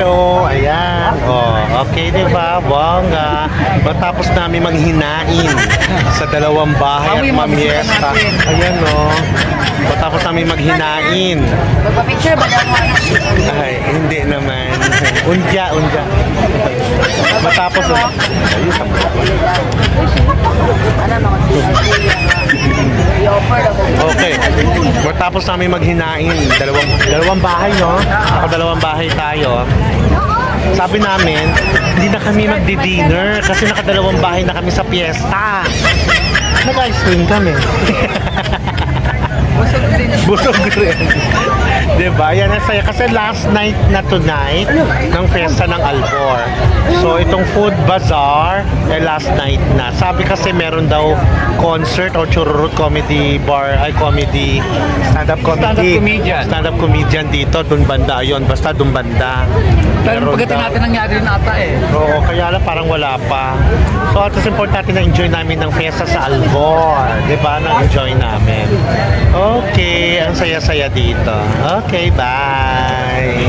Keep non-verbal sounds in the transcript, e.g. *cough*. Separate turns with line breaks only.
Hello, ayan. Oh, okay, di ba? Bongga. Matapos namin manghinain sa dalawang bahay at mamiesta. Ayan, oh. Matapos namin maghinain.
Magpa-picture ba daw mo?
Ay, hindi naman. Undya, undya. Matapos,
Ano naman I-offer daw mo.
okay. Matapos namin maghinain, dalawang, dalawang bahay, no? Ako dalawang bahay tayo. Sabi namin, hindi na kami magdi-dinner kasi nakadalawang bahay na kami sa piyesta. Nag-ice cream kami. *laughs*
Busog din.
Busog rin. Diba? Yan ang saya. Kasi last night na tonight ng festa ng Albor. So, itong food bazaar, eh, last night na. Sabi kasi meron daw concert or chururut comedy bar, ay comedy, stand-up comedy.
Stand-up comedian.
Stand-up comedian dito, dun banda. Ayun, basta dun banda.
Pero
Meron
pagdating
daw.
natin nangyari rin ata eh.
Oo, kaya parang wala pa. So, at least important natin na-enjoy namin ng fiesta sa Alvor. Di ba? Na-enjoy namin. Okay, ang saya-saya dito. Okay, bye!